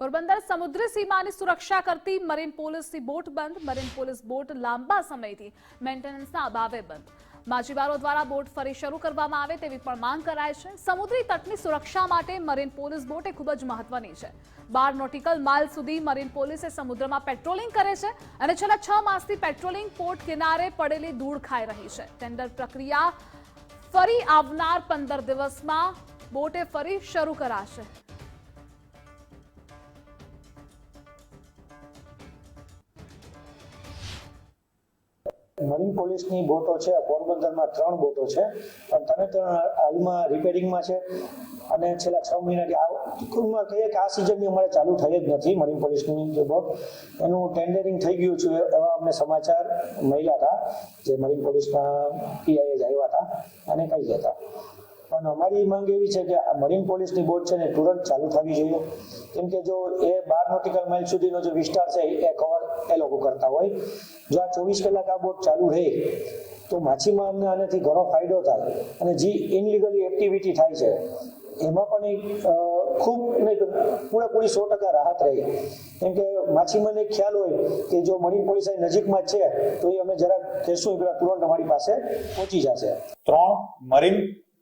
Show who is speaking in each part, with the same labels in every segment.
Speaker 1: પોરબંદર સમુદ્ર સીમાની સુરક્ષા કરતી મરીન પોલીસની બોટ બંધ. મરીન પોલીસ બોટ લાંબા સમયથી મેન્ટેનન્સના અભાવે બંધ. માછીમારો દ્વારા બોટ ફરી શરૂ કરવામાં આવે તેવી પણ માંગ કરાય છે. સમુદ્રી તટની સુરક્ષા માટે મરીન પોલીસ બોટ એ ખૂબ જ મહત્વની છે. બાર નોટિકલ માઇલ સુધી મરીન પોલીસે સમુદ્રમાં પેટ્રોલિંગ કરે છે અને છેલ્લા છ માસથી પેટ્રોલિંગ પોર્ટ કિનારે પડેલી ધૂળ ખાઈ રહી છે. ટેન્ડર પ્રક્રિયા ફરી આવનાર પંદર દિવસમાં બોટે ફરી શરૂ કરાશે.
Speaker 2: મરીન પોલીસની બોટો છે પોરબંદરમાં ત્રણ બોટો છે. પણ તમે ત્રણ હાલમાં રિપેરિંગમાં છે અને છેલ્લા છ મહિનાથી આ ટૂંકમાં કહીએ કે આ સિઝનની અમારે ચાલુ થઈ જ નથી મરીન પોલીસની જે બોટ. એનું ટેન્ડરિંગ થઈ ગયું છે એવા અમને સમાચાર મળ્યા હતા જે મરીન પોલીસના પીઆઈએ જ આવ્યા હતા અને કહી હતા પણ અમારી માંગ એવી છે કે આ મરીન પોલીસની બોટ છે ને તુરંત ચાલુ થવી જોઈએ. કેમ કે જો એ બાર નોટિકલ માઇલ સુધીનો જે વિસ્તાર છે એ એ લોકો કરતા હોય. જો આ ચોવીસ કલાક આ બોટ ચાલુ રહે, તો માછીમારને આનાથી ઘણો ફાયદો થાય અને જે ઇનલીગલી એક્ટિવિટી થાય છે, એમાં પણ એક ખૂબ પૂરેપૂરી સો ટકા રાહત રહે. કેમ કે માછીમારને ખ્યાલ હોય કે જો મરીન પોલીસ નજીકમાં છે, તો એ અમે જરાક કહેશું એ પેલા તુરંત અમારી પાસે પહોંચી જશે.
Speaker 3: ત્રણ મરીન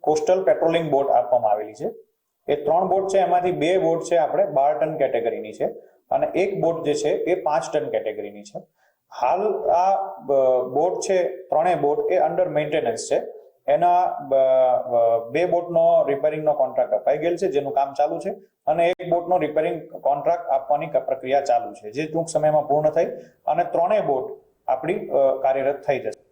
Speaker 3: કોસ્ટલ પેટ્રોલિંગ બોટ આપવામાં આવેલી છે. એ ત્રણ બોટ છે, એમાંથી બે બોટ છે આપણે બાર ટન કેટેગરીની છે અને એક બોટ જે છે એ પાંચ ટન કેટેગરીની છે. હાલ આ બોટ છે, ત્રણેય બોટ એ અંડર મેન્ટેનન્સ છે. એના બ- બોટનો રિપેરિંગનો કોન્ટ્રાક્ટ અપાઈ ગયેલ છે, જેનું કામ ચાલુ છે અને એક બોટનો રિપેરિંગ કોન્ટ્રાક્ટ આપવાની પ્રક્રિયા ચાલુ છે, જે ટૂંક સમયમાં પૂર્ણ થઈ અને ત્રણેય બોટ આપણી કાર્યરત થઈ જશે.